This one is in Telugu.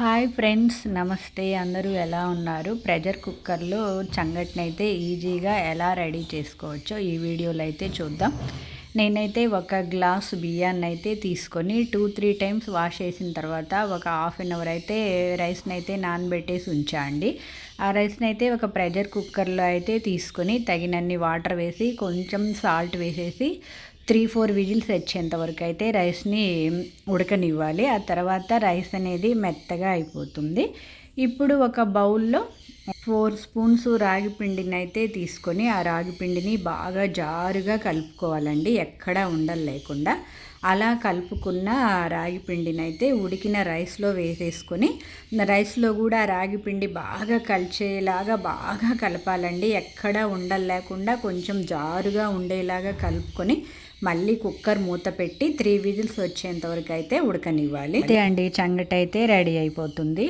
హాయ్ ఫ్రెండ్స్ నమస్తే. అందరూ ఎలా ఉన్నారు? ప్రెషర్ కుక్కర్లో చంగట్ని అయితే ఈజీగా ఎలా రెడీ చేసుకోవచ్చో ఈ వీడియోలో అయితే చూద్దాం. నేనైతే ఒక గ్లాస్ బియ్యాన్ని అయితే తీసుకొని టూ త్రీ టైమ్స్ వాష్ చేసిన తర్వాత ఒక హాఫ్ అన్ అవర్ అయితే రైస్ని అయితే నానబెట్టేసి ఉంచండి ఆ రైస్ని అయితే ఒక ప్రెషర్ కుక్కర్లో అయితే తీసుకొని తగినన్ని వాటర్ వేసి కొంచెం సాల్ట్ వేసేసి త్రీ ఫోర్ విజిల్స్ వచ్చేంత వరకు అయితే రైస్ని ఉడకనివ్వాలి. ఆ తర్వాత రైస్ అనేది మెత్తగా అయిపోతుంది. ఇప్పుడు ఒక బౌల్లో ఫోర్ స్పూన్స్ రాగి పిండిని అయితే తీసుకొని ఆ రాగి పిండిని బాగా జారుగా కలుపుకోవాలండి. ఎక్కడా ఉండలు లేకుండా. అలా కలుపుకున్న రాగి పిండిని అయితే ఉడికిన రైస్లో వేసేసుకొని రైస్లో కూడా రాగి పిండి బాగా కలిచేలాగా బాగా కలపాలండి. ఎక్కడా ఉండలు లేకుండా కొంచెం జారుగా ఉండేలాగా కలుపుకొని మళ్ళీ కుక్కర్ మూత పెట్టి త్రీ విజిల్స్ వచ్చేంత వరకు అయితే ఉడకనివ్వాలి. అంతే అండి చంగట అయితే రెడీ అయిపోతుంది.